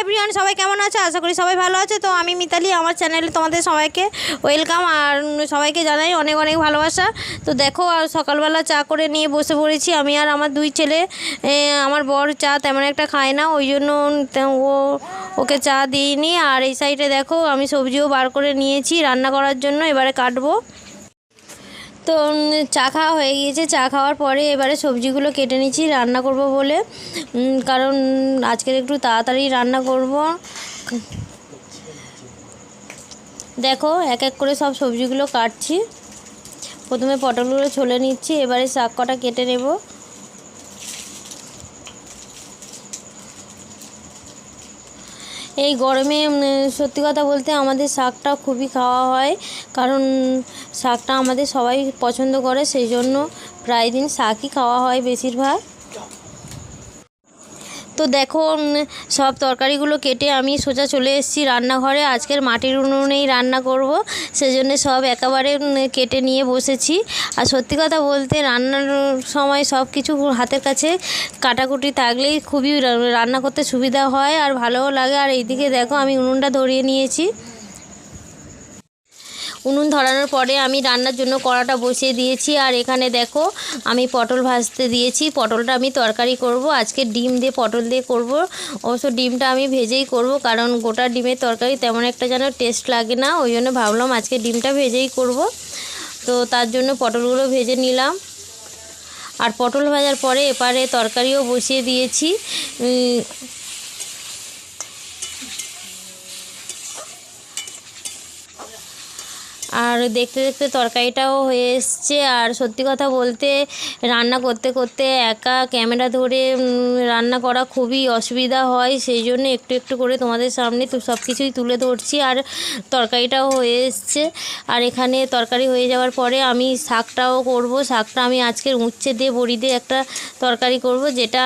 Everyone সবাই কেমন আছে? আশা করি সবাই ভালো আছে। তো আমি মিতালি, আমার চ্যানেলে তোমাদের সবাইকে ওয়েলকাম আর সবাইকে জানাই অনেক অনেক ভালোবাসা। তো দেখো আর সকালবেলা চা করে নিয়ে বসে পড়েছি। আমি আর আমার দুই ছেলে আমার বর চা তেমন একটা খায় না, ওই জন্য ও, ওকে চা দিইনি। আর এই সাইডে দেখো, আমি সবজিও বার করে নিয়েছি। রান্না করার জন্য এবারে কাটবো। তো চা খাওয়া হয়ে গিয়েছে। চা খাওয়ার পরে এবারে সবজিগুলো কেটে নিচ্ছি রান্না করব বলে। কারণ আজকের একটু তাড়াতাড়ি রান্না করব। দেখো, এক এক করে সব সবজিগুলো কাটছি। প্রথমে পটলগুলো ছলে নিচ্ছি, এবারে শাক কটা কেটে নেব। এই গরমে সত্যি কথা বলতে আমাদের শাকটা খুবই খাওয়া হয়। কারণ শাকটা আমাদের সবাই পছন্দ করে, সেই জন্য প্রায় দিন শাকই খাওয়া হয় বেশিরভাগ। তো দেখো সব তরকারিগুলো কেটে আমি সোজা চলে এসেছি রান্নাঘরে। আজকের মাটির উনুনেই রান্না করব। সেজন্য সব একেবারে কেটে নিয়ে বসেছি। আর সত্যি কথা বলতে, রান্নার সময় সব কিছু হাতের কাছে কাটাকুটি থাকলেই খুবই রান্না করতে সুবিধা হয় আর ভালোও লাগে। আর এইদিকে দেখো, আমি উনুনটা ধরিয়ে নিয়েছি। উনুন ধরানোর পরে আমি রান্নার জন্য কড়াটা বসিয়ে দিয়েছি। আর এখানে দেখো, আমি পটল ভাজতে দিয়েছি। পটলটা আমি তরকারি করব। আজকে ডিম দিয়ে পটল দিয়ে করব। অবশ্য ডিমটা আমি ভেজেই করব, কারণ গোটা ডিমের তরকারি তেমন একটা যেন টেস্ট লাগে না। ওই জন্য ভাবলাম আজকে ডিমটা ভেজেই করব। তো তার জন্য পটলগুলো ভেজে নিলাম। আর পটল ভাজার পরে এপারে তরকারিও বসিয়ে দিয়েছি। আর দেখতে দেখতে তরকারিটাও হয়ে এসছে। আর সত্যি কথা বলতে, রান্না করতে করতে একা ক্যামেরা ধরে রান্না করা খুবই অসুবিধা হয়। সেই জন্য একটু একটু করে তোমাদের সামনে তো সব কিছুই তুলে ধরছি। আর তরকারিটাও হয়ে এসছে। আর এখানে তরকারি হয়ে যাওয়ার পরে আমি শাকটাও করব। শাকটা আমি আজকের উচ্ছে দিয়ে, বড়ি দিয়ে একটা তরকারি করব, যেটা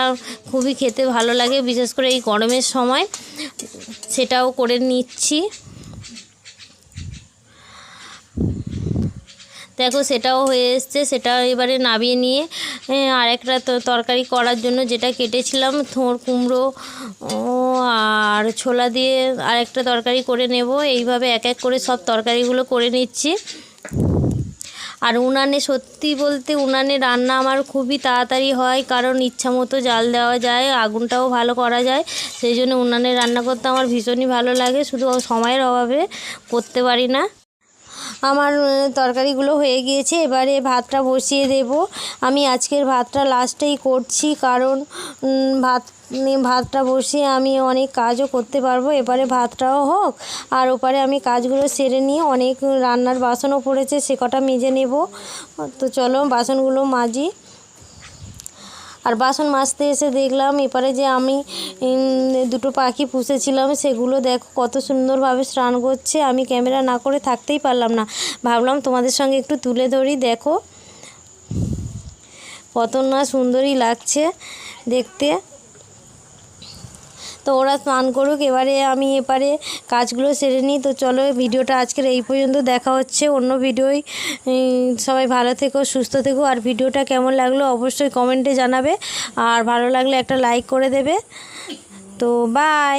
খুবই খেতে ভালো লাগে। বিশেষ করে এই গরমের সময়, সেটাও করে নিচ্ছি। দেখো সেটাও হয়ে এসছে সেটা এবারে নামিয়ে নিয়ে এ, আরেকটা তো- তরকারি করার জন্য যেটা কেটেছিলাম থোঁড় কুমড়ো আর ছোলা দিয়ে আরেকটা তরকারি করে নেব। এইভাবে এক এক করে সব তরকারিগুলো করে নিচ্ছি। আর উনানে সত্যি বলতে উনানে রান্না আমার খুবই তাড়াতাড়ি হয় কারণ ইচ্ছা মতো জাল দেওয়া যায় আগুনটাও ভালো করা যায়। সেই জন্য উনানে রান্না করতে আমার ভীষণই ভালো লাগে শুধু সময়ের অভাবে করতে পারি না। আমার তরকারিগুলো হয়ে গিয়েছে। এবারে ভাতটা বসিয়ে দেব। আমি আজকের ভাতটা লাস্টেই করছি কারণ ভাত ভাতটা বসিয়ে আমি অনেক কাজও করতে পারব। এবারে ভাতটাও হোক। আর ওপারে আমি কাজগুলো সেরে নিয়ে অনেক রান্নার বাসনও পড়েছে, সে কটা মেজে নেব। তো চলো বাসনগুলো মাজি। আর বাসন মাজতে এসে দেখলাম এপারে যে আমি দুটো পাখি পুষেছিলাম, সেগুলো দেখো কত সুন্দরভাবে স্নান করছে। আমি ক্যামেরা না করে থাকতেই পারলাম না। ভাবলাম তোমাদের সঙ্গে একটু তুলে ধরি, দেখো। কত না সুন্দরই লাগছে দেখতে। তো ওরা স্নান করুক, এবারে আমি এপারে কাজগুলো সেরে নিই। তো চলো ভিডিওটা আজকের এই পর্যন্ত। দেখা হচ্ছে অন্য ভিডিওই সবাই ভালো থেকো, সুস্থ থেকো। আর ভিডিওটা কেমন লাগল অবশ্যই কমেন্টে জানাবে। আর ভালো লাগলে একটা লাইক করে দেবে। তো বাই।